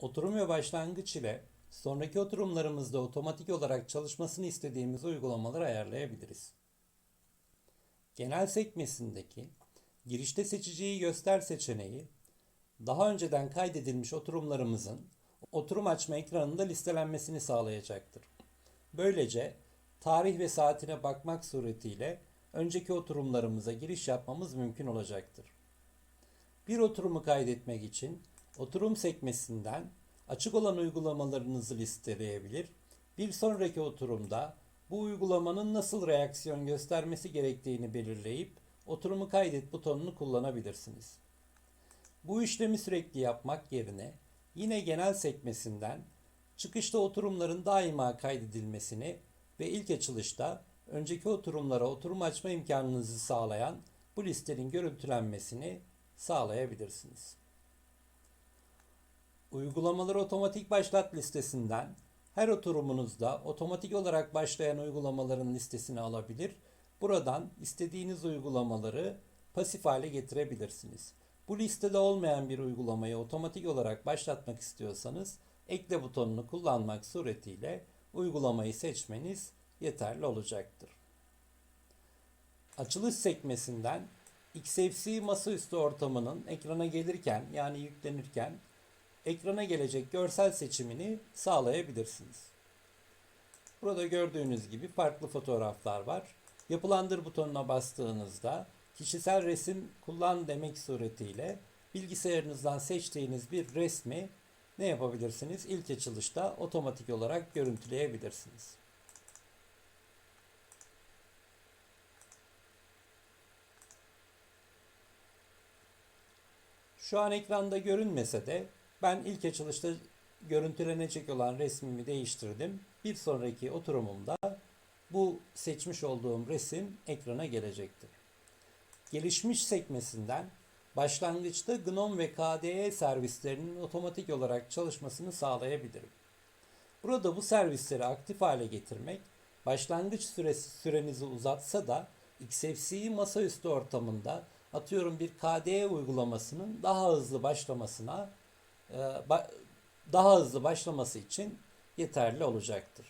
Oturum ve başlangıç ile sonraki oturumlarımızda otomatik olarak çalışmasını istediğimiz uygulamaları ayarlayabiliriz. Genel sekmesindeki girişte seçiciyi göster seçeneği daha önceden kaydedilmiş oturumlarımızın oturum açma ekranında listelenmesini sağlayacaktır. Böylece tarih ve saatine bakmak suretiyle önceki oturumlarımıza giriş yapmamız mümkün olacaktır. Bir oturumu kaydetmek için oturum sekmesinden açık olan uygulamalarınızı listeleyebilir. Bir sonraki oturumda bu uygulamanın nasıl reaksiyon göstermesi gerektiğini belirleyip oturumu kaydet butonunu kullanabilirsiniz. Bu işlemi sürekli yapmak yerine yine genel sekmesinden çıkışta oturumların daima kaydedilmesini ve ilk açılışta önceki oturumlara oturum açma imkanınızı sağlayan bu listenin görüntülenmesini sağlayabilirsiniz. Uygulamaları otomatik başlat listesinden her oturumunuzda otomatik olarak başlayan uygulamaların listesini alabilir. Buradan istediğiniz uygulamaları pasif hale getirebilirsiniz. Bu listede olmayan bir uygulamayı otomatik olarak başlatmak istiyorsanız ekle butonunu kullanmak suretiyle uygulamayı seçmeniz yeterli olacaktır. Açılış sekmesinden XFC masaüstü ortamının ekrana gelirken yani yüklenirken ekrana gelecek görsel seçimini sağlayabilirsiniz. Burada gördüğünüz gibi farklı fotoğraflar var. Yapılandır butonuna bastığınızda kişisel resim kullan demek suretiyle bilgisayarınızdan seçtiğiniz bir resmi ne yapabilirsiniz? İlk açılışta otomatik olarak görüntüleyebilirsiniz. Şu an ekranda görünmese de ben ilk açılışta görüntülenecek olan resmimi değiştirdim. Bir sonraki oturumumda bu seçmiş olduğum resim ekrana gelecektir. Gelişmiş sekmesinden başlangıçta GNOME ve KDE servislerinin otomatik olarak çalışmasını sağlayabilirim. Burada bu servisleri aktif hale getirmek başlangıç süresi sürenizi uzatsa da XFCE masaüstü ortamında atıyorum bir KDE uygulamasının daha hızlı başlamasına ba- daha hızlı başlaması için yeterli olacaktır.